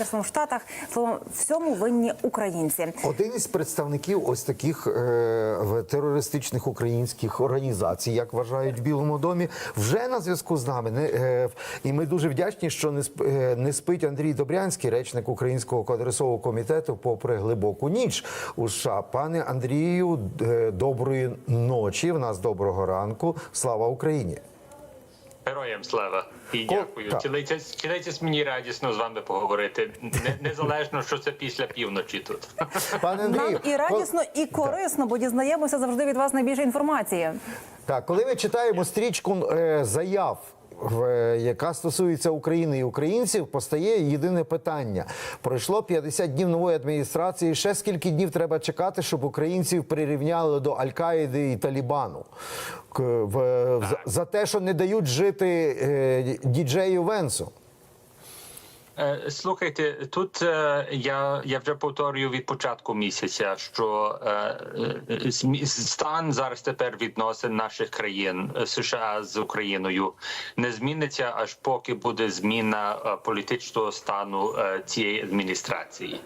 в Штатах словом всьому винні українці. Один із представників ось таких е, терористичних українських організацій, як вважають в Білому домі, вже на зв'язку з нами. Не, е, і ми дуже вдячні, що не, сп, е, не спить Андрій Добрянський, речник Українського конгресового комітету, попри глибоку ніч у США. Пане Андрію, е, доброї ночі. В нас доброго ранку. Слава Україні! Героям слава і Ко- дякую. так. Цілитесь, цілитесь мені радісно з вами поговорити. Не, незалежно, що це після півночі тут. Пане Андрію, Нам і радісно, і корисно, бо дізнаємося завжди від вас найбільше інформації. Так, коли ми читаємо стрічку е, заяв. В- Яка стосується України і українців, постає єдине питання: пройшло 50 днів нової адміністрації. Ще скільки днів треба чекати, щоб українців прирівняли до Аль-Каїди і Талібану в- в- за, за те, що не дають жити е, діджею Венсу. Е, Слухайте, тут е, я, я вже повторюю від початку місяця, що е, стан зараз тепер відносин наших країн США з Україною не зміниться аж поки буде зміна політичного стану цієї адміністрації.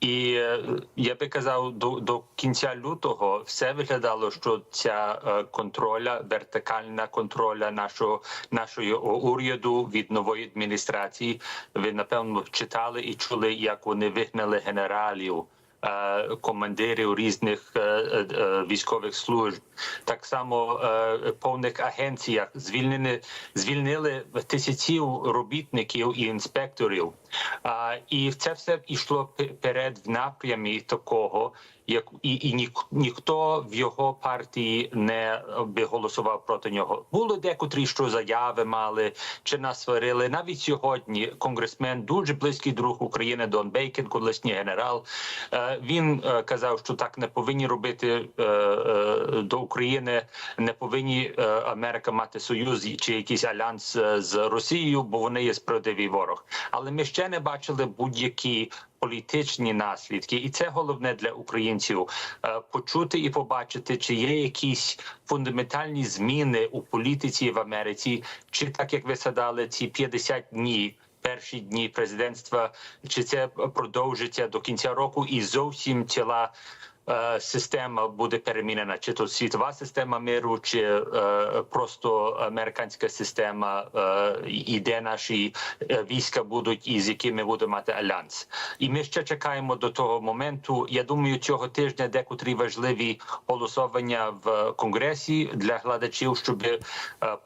І е, я би казав, до, до кінця лютого все виглядало, що ця е, контроля, вертикальна контроля нашого нашої уряду від нової адміністрації. Ви напевно читали і чули, як вони вигнали генералів. Е, Командирів різних е, е, військових служб, так само повних агенціях звільнили звільнили тисячів робітників і інспекторів. І це все йшло пе- перед в напрямі такого, як і, і нік, ніхто в його партії не би голосував проти нього. Було декотрі, що заяви мали чи нас сварили. Навіть сьогодні конгресмен, дуже близький друг України Дон Бейкен, колишній генерал. Він е, казав, що так не повинні робити е, е, до України, не повинні Америка мати союз чи якийсь альянс з Росією, бо вони є справедливий ворог. Але ми ще не бачили будь-які політичні наслідки, і це головне для українців почути і побачити, чи є якісь фундаментальні зміни у політиці в Америці, чи так як ви садали ці 50 днів. Перші дні президентства, чи це продовжиться до кінця року, і зовсім ціла е, система буде перемінена, чи то світова система миру, чи е, просто американська система, е, і де наші е, війська будуть і з якими буде мати альянс. І ми ще чекаємо до того моменту. Я думаю, цього тижня декотрі важливі голосування в конгресі для глядачів, щоб е,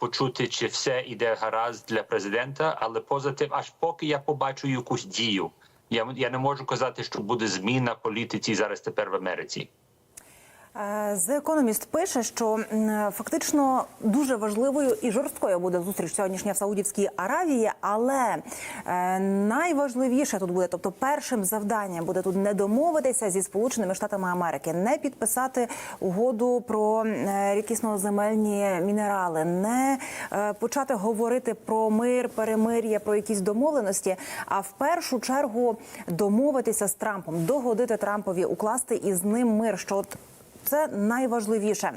почути, чи все іде гаразд для президента. Але поза тим, аж поки я побачу якусь дію. Я, я не можу казати, що буде зміна політиці зараз тепер в Америці. Е, The Economist пише, що фактично дуже важливою і жорсткою буде зустріч сьогоднішня в Саудівській Аравії, але е, найважливіше тут буде, тобто першим завданням буде тут не домовитися зі Сполученими Штатами Америки, не підписати угоду про е, рідкісно-земельні мінерали, не почати говорити про мир, перемир'я, про якісь домовленості, а в першу чергу домовитися з Трампом, догодити Трампові, укласти із ним мир. Що от це найважливіше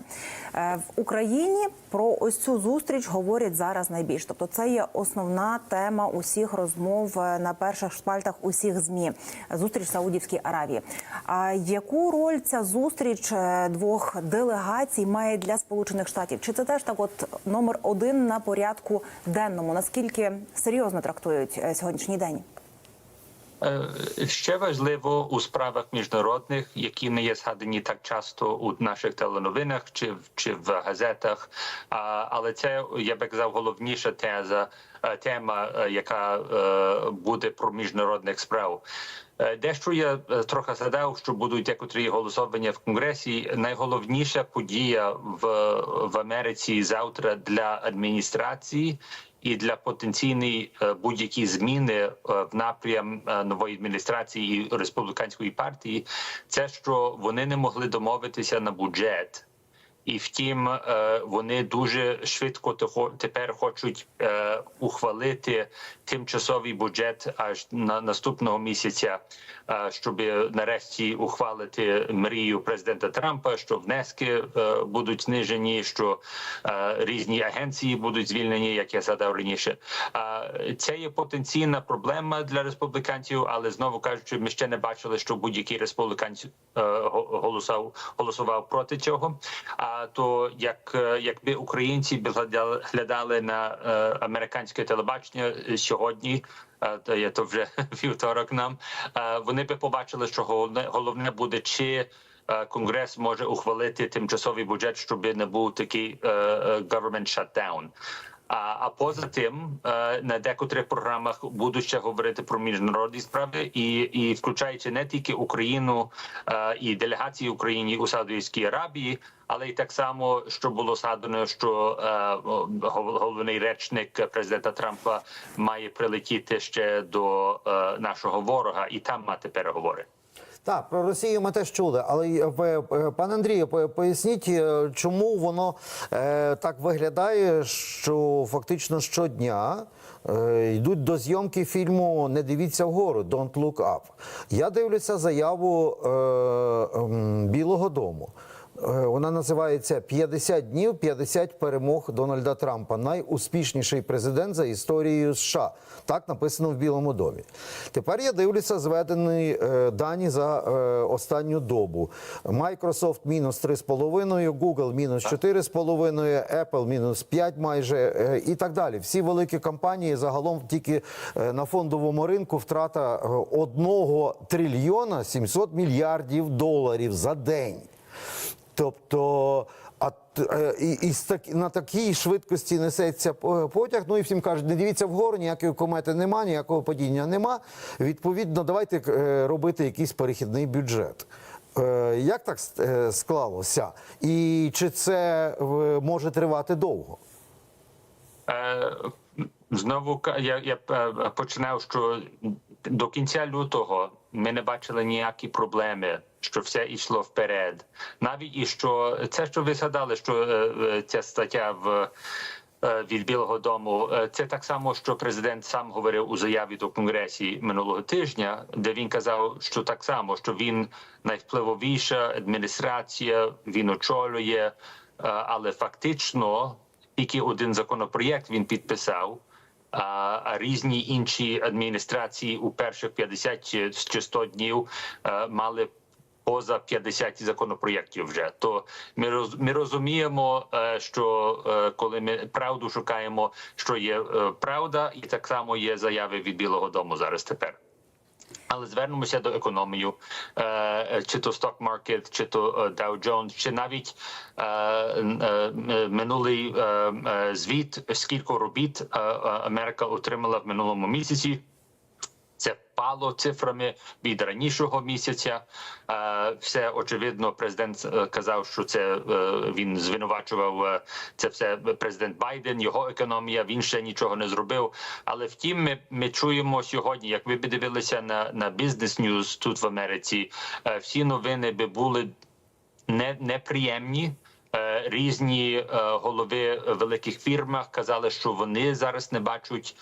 Е, в Україні. Про ось цю зустріч говорять зараз найбільше. Тобто, це є основна тема усіх розмов е, на перших шпальтах усіх змі. Зустріч в Саудівській Аравії. А яку роль ця зустріч е, двох делегацій має для Сполучених Штатів? Чи це теж так, от номер один на порядку денному? Наскільки серйозно трактують сьогоднішній день? Е, Ще важливо у справах міжнародних, які не є згадані так часто у наших теленовинах чи в чи в газетах. Але це я би казав головніша теза е, тема, е, яка буде про міжнародних справ. Дещо я трохи згадав, що будуть декотрі голосування в конгресі. Найголовніша подія в, в Америці завтра для адміністрації і для потенційної е, будь-які зміни е, в напрям е, нової адміністрації і республіканської партії, це що вони не могли домовитися на бюджет. І втім, е, вони дуже швидко тепер хочуть е, ухвалити тимчасовий бюджет аж на наступного місяця, е, щоб нарешті ухвалити мрію президента Трампа, що внески будуть знижені, що різні агенції будуть звільнені, як я згадав раніше. Це є потенційна проблема для республіканців, але знову кажучи, ми ще не бачили, що будь-який республіканець го- голосував голосував проти цього. А то як е, якби українці глядали, на е, американське телебачення е, сьогодні. То є то вже вівторок нам. Вони би побачили, що головне головне буде чи Конгрес може ухвалити тимчасовий бюджет, щоб не був такий government shutdown. А, а поза тим, е, на декотрих програмах будуть ще говорити про міжнародні справи, і, і включаючи не тільки Україну е, і делегації України у Саудівській Аравії, але й так само, що було згадано, що е, головний речник президента Трампа має прилетіти ще до нашого ворога і там мати переговори. Так, про Росію ми теж чули, але е, е, пане Андрію, поясніть, е, чому воно е, так виглядає, що фактично щодня е, йдуть до зйомки фільму Не дивіться вгору, Don't Look Up. Я дивлюся заяву е, е, Білого Дому. Е, Вона називається «50 днів, 50 перемог Дональда Трампа. Найуспішніший президент за історією США. Так написано в Білому домі. Тепер я дивлюся зведені е, дані за е, останню добу. Microsoft мінус 3,5, Google мінус 4,5, Apple мінус 5 майже і так далі. Всі великі компанії загалом тільки на фондовому ринку втрата е, 1 трильйона 700 мільярдів доларів за день. Тобто, а е, і, і на такій швидкості несеться потяг. Ну і всім кажуть, не дивіться вгору, ніякої комети нема, ніякого падіння нема. Відповідно, давайте е, робити якийсь перехідний бюджет. Е, Як так е, склалося? І чи це е, може тривати довго? Е, Знову я, я е, починав, що до кінця лютого ми не бачили ніякі проблеми, що все йшло вперед. Навіть і що це, що ви згадали, що е, е, ця стаття в. е, Від Білого Дому це так само, що президент сам говорив у заяві до конгресі минулого тижня, де він казав, що так само, що він найвпливовіша адміністрація, він очолює, але фактично тільки один законопроєкт він підписав. А різні інші адміністрації у перших 50 чи чи 100 днів е, мали поза 50 законопроєктів вже. То ми ми розуміємо, е, що е, коли ми правду шукаємо, що є правда, і так само є заяви від Білого Дому зараз тепер. Але звернемося до економії, е, чи то stock market, чи то е, Dow Jones, чи навіть е, е, е, минулий е, е, звіт, скільки робіт е, е, Америка отримала в минулому місяці. Це впало цифрами від ранішого місяця. Е, Все очевидно, президент е, казав, що це е, він звинувачував це все президент Байден, його економія. Він ще нічого не зробив. Але втім, ми, ми чуємо сьогодні, як ви б дивилися на, на Business News тут в Америці, всі новини би були не, неприємні. Різні голови великих фірмах казали, що вони зараз не бачать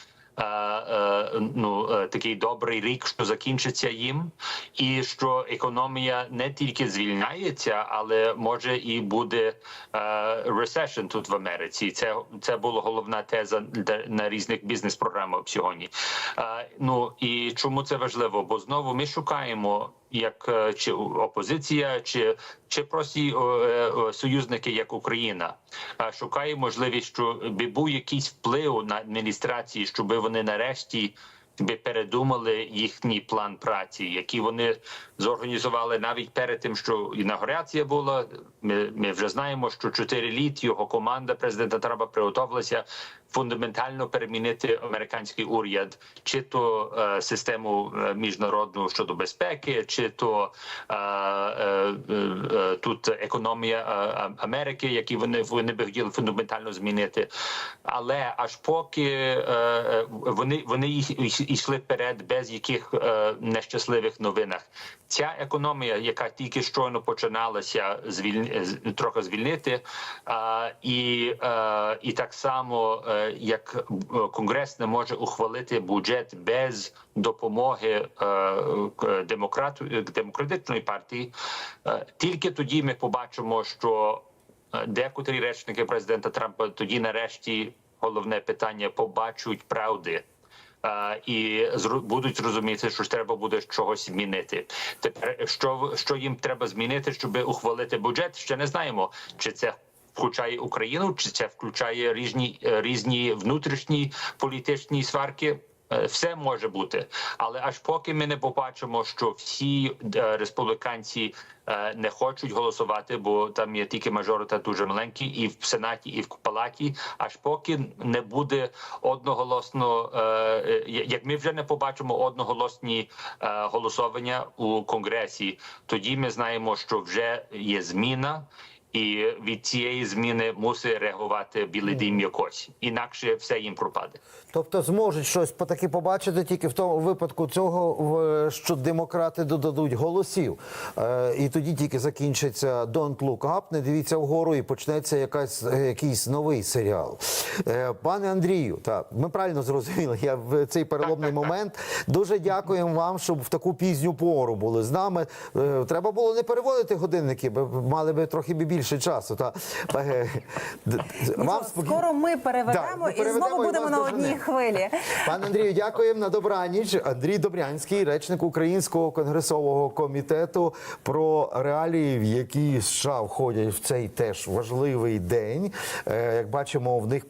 ну е, такий добрий рік, що закінчиться їм, і що економія не тільки звільняється, але може і буде е, recession тут в Америці. Це це була головна теза на різних бізнес-програмах сьогодні. Е, Ну і чому це важливо? Бо знову ми шукаємо як е, чи опозиція, чи чи прості о, е, о, союзники, як Україна, е, шукає можливість, щоб був якийсь вплив на адміністрації, щоб вони нарешті би передумали їхній план праці, який вони зорганізували навіть перед тим, що інаугурація була. Ми, ми вже знаємо, що чотири літ його команда президента Трампа приготувалася фундаментально перемінити американський уряд, чи то е, систему е, міжнародну щодо безпеки, чи то е, е, е, тут економія е, Америки, які вони вони би хотіли фундаментально змінити. Але аж поки е, е, вони вони йшли вперед без яких е, нещасливих новинах. Ця економія, яка тільки щойно починалася звіль... трохи звільнити, а, і, е, і так само е, як е, конгрес не може ухвалити бюджет без допомоги е, демократу демократичної партії, е, тільки тоді ми побачимо, що е, декотрі речники президента Трампа тоді нарешті головне питання побачать правди. Е, І будуть розуміти, що треба буде чогось змінити. Тепер що що їм треба змінити, щоб ухвалити бюджет? Ще не знаємо, чи це включає Україну, чи це включає різні е, різні внутрішні політичні сварки. Е, Все може бути, але аж поки ми не побачимо, що всі е, республіканці не хочуть голосувати, бо там є тільки мажорита дуже маленький, і в сенаті, і в палаті. Аж поки не буде одноголосно, як ми вже не побачимо одноголосні голосування у конгресі, тоді ми знаємо, що вже є зміна. І від цієї зміни мусить реагувати Білий Дім якось, інакше все їм пропаде. Тобто зможуть щось по- таки побачити тільки в тому випадку цього, що демократи додадуть голосів. Е, і тоді тільки закінчиться Don't Look Up, не дивіться вгору, і почнеться якась, е, якийсь новий серіал. Е, пане Андрію, так, ми правильно зрозуміли, я в цей переломний момент. Дуже дякуємо вам, щоб в таку пізню пору були з нами. Треба було не переводити годинники, бо мали би трохи бі- більше часу. Та. вам д- скоро ми переведемо Да, і переведемо, знову і будемо на одній хвилі. Пане Андрію, дякуємо на добраніч. Андрій Добрянський, речник Українського конгресового комітету про реалії, в які США входять в цей теж важливий день. Е, Як бачимо, в них